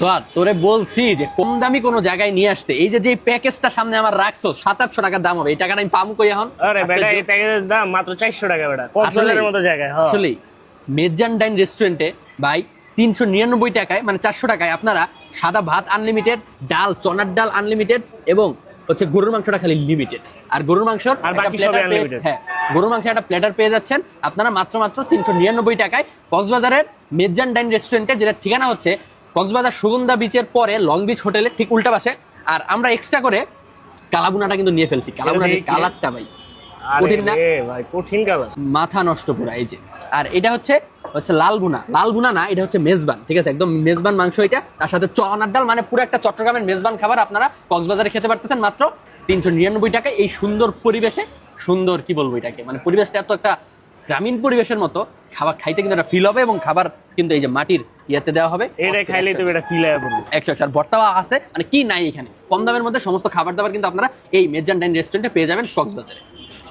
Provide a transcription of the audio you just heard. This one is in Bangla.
সোয়াদ তোরে বলছি যে কম দামি কোনো জায়গায় নিয়ে আসতে এই যে যে প্যাকেজটা সামনে আমার রাখছো সাত আটশো টাকার দাম হবে এই টাকাটা আমি কই এখন? আরে বেটা আচ্ছা, এই প্যাকেজের দাম মাত্র চারশো টাকা বেটা কক্সবাজারের মতো জায়গায় হ্যাঁ। আসলে মেজান ডাইন রেস্টুরেন্টে ভাই তিনশো নিরানব্বই টাকায় মানে চারশো টাকায় আপনারা সাদা ভাত আনলিমিটেড ডাল চনার ডাল আনলিমিটেড এবং হচ্ছে গরুর মাংসটা খালি লিমিটেড আর গরুর মাংস। হ্যাঁ গরুর মাংস একটা প্লেটার পেয়ে যাচ্ছেন আপনারা মাত্র মাত্র তিনশো নিরানব্বই টাকায় কক্সবাজারের মেজান ডাইন রেস্টুরেন্টে যেটা ঠিকানা হচ্ছে কক্সবাজার সুগন্ধা বিচের পরে লং বিচ হোটেলে ঠিক উল্টা পাশে। আর আমরা এক্সট্রা করে কালাবুনাটা কিন্তু নিয়ে ফেলছি। কালাবুনার কালারটা ভাই কঠিন না? ভাই কঠিন কালার মাথা নষ্ট পুরা এই যে। আর এটা হচ্ছে হচ্ছে লাল বুনা না এটা হচ্ছে মেজবান ঠিক আছে? একদম মেজবান মাংস এটা। তার সাথে চনার ডাল মানে পুরো একটা চট্টগ্রামের মেজবান খাবার আপনারা কক্সবাজারে খেতে পারতেছেন মাত্র তিনশো নিরানব্বই টাকায়। এই সুন্দর পরিবেশে সুন্দর কি বলব এটাকে? মানে পরিবেশটা এত একটা গ্রামীণ পরিবেশের মতো খাবার খাইতে কিন্তু একটা ফিল হবে এবং খাবার কিন্তু এই যে মাটির ইয়েতে দেওয়া হবে। এটা খাইলে তো এটা ফিল হবে একশো একশো আর ভর্তাও আছে মানে কি নাই এখানে? কম দামের মধ্যে সমস্ত খাবার দাবার কিন্তু আপনারা এই মেজান ডাইন রেস্টুরেন্টে পেয়ে যাবেন কক্সবাজারে